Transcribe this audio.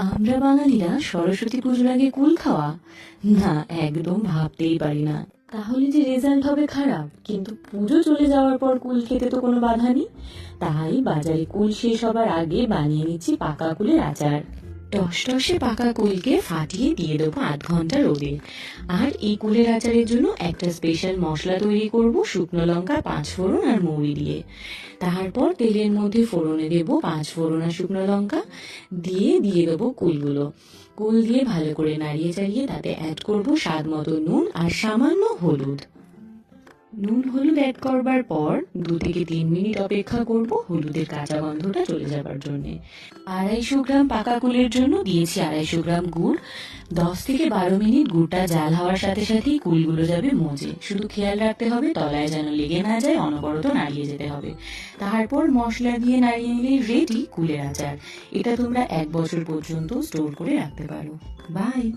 আমরা বাঙালিরা সরস্বতী পুজোর আগে কুল খাওয়া? না, একদম ভাবতেই পারি না। তাহলে যে রেজাল্ট হবে খারাপ, কিন্তু পুজো চলে যাওয়ার পর কুল খেতে তো কোনো বাধা নেই। তাই বাজারে কুল শেষ হবার আগে বানিয়ে নিচ্ছি পাকা কুলের আচার। টসটসে পাকা কুলকে ফাটিয়ে দিয়ে দেবো আধ ঘণ্টা রোদে আর এই কুলের আচারের জন্য একটা স্পেশাল মশলা তৈরি করব শুকনো লঙ্কা, পাঁচ ফোড়ন আর মৌরি দিয়ে। তারপর তেলের মধ্যে ফোড়নে দেবো পাঁচ ফোড়ন আর শুকনো লঙ্কা, দিয়ে দিয়ে দেবো কুলগুলো। কুল দিয়ে ভালো করে নাড়িয়ে চাড়িয়ে তাতে অ্যাড করব স্বাদ মতো নুন আর সামান্য হলুদ। নুন হলুদ অ্যাড করবার পর দু থেকে তিন মিনিট অপেক্ষা করব হলুদের কাঁচা গন্ধটা চলে যাবার জন্য। আড়াইশো গ্রাম পাকা কুলের জন্য দিয়েছি আড়াইশো গ্রাম গুড়। দশ থেকে বারো মিনিট গুড়টা জাল হওয়ার সাথে সাথেই কুলগুলো যাবে মজে। শুধু খেয়াল রাখতে হবে, তলায় যেন লেগে না যায়, অনবরত নাড়িয়ে যেতে হবে। তারপর মশলা দিয়ে নাড়িয়ে নিলে রেডি কুলের আচার। এটা তোমরা এক বছর পর্যন্ত স্টোর করে রাখতে পারো। বাই